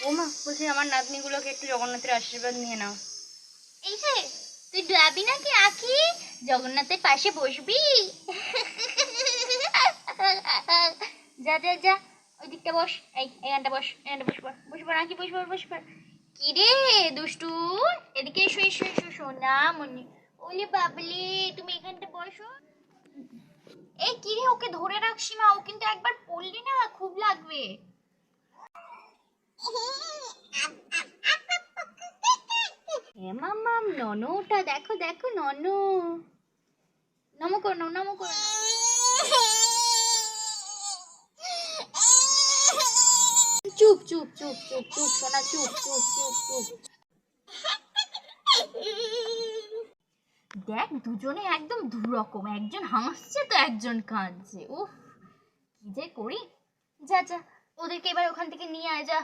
বৌমা বলছি আমার নাতনিগুলোকে একটু জগন্নাথের আশীর্বাদ নিয়ে নাও। এই যে, তুই যাবি নাকি, আখি? জগন্নাথের পাশে বসবি? যা যা যা ওই দিকটা বস, এই এখানটা বস এখানটা বসবার বসবার আঁকি বসবার বসবার কি রে দুষ্টু, এদিকে এসো এসো এসো সোনা মনি ওলে বাবলি, তুমি এখানটা বসো। এই কি রে, ওকে ধরে রাখ সীমা ও কিন্তু একবার পড়লি না খুব লাগবে। এ মামাম ননটা দেখো দেখো নন। নমো করো নমো করো। চুপ চুপ চুপ চুপ চুপ, সোনা, চুপ চুপ চুপ চুপ। দেখ দুজনে একদম দু রকম একজন হাসছে তো একজন কাঁদছে। উফ কি যে করি? যা যা ওদেরকে এবার ওখান থেকে নিয়ে আয় যা।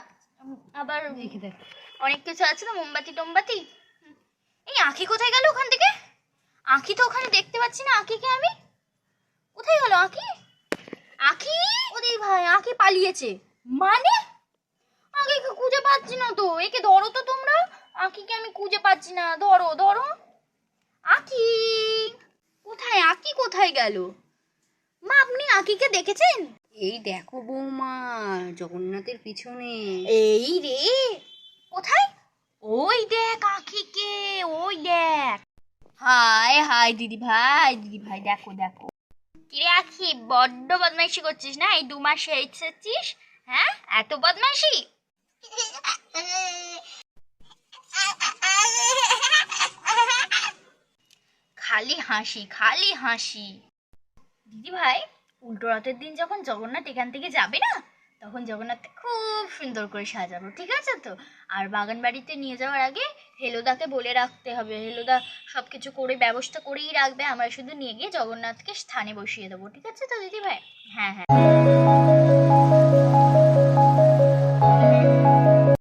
আবার দেখে দেখ। অনেক কিছু আছে না মোমবাতি টোমবাতি। এই আঁখি কোথায় গেল ওখান থেকে? আঁখি তো ওখানে দেখতে পাচ্ছি না। আঁখিকে আমি? কোথায় গেল আঁখি? আঁখি? ওদের ভাই আঁখি পালিয়েছে। মানে? আঁখিকে খুঁজে পাচ্ছি না তো। একে ধরো তো তোমরা। আঁখিকে আমি খুঁজে পাচ্ছি না। ধরো ধরো। আঁখি কোথায় আঁখি কোথায় গেল? মা আপনি আঁখিকে দেখেছেন? এই দেখো বৌমা জগন্নাথের পিছনে। এই রে কোথায়? ওই দেখ আখিকে ওই দেখ। হাই হাই দিদি ভাই দিদি ভাই দেখো দেখো। কিরে আখি বড্ড বদমাইশি করছিস না? এই দু মাসে এসেছিস হ্যাঁ? এত বদমাইশি? খালি হাসি খালি হাসি। দিদি ভাই, উল্টো রথের দিন যখন জগন্নাথ এখান থেকে যাবে না, তখন জগন্নাথকে খুব সুন্দর করে সাজাবো, ঠিক আছে তো? আর বাগান বাড়িতে নিয়ে যাওয়ার আগে হেলোদাকে বলে রাখতে হবে। হেলোদা সব কিছু করে, ব্যবস্থা করেই রাখবে। আমরা শুধু নিয়ে গিয়ে জগন্নাথকে স্থানে বসিয়ে দেবো, ঠিক আছে তো দিদি ভাই? হ্যাঁ হ্যাঁ।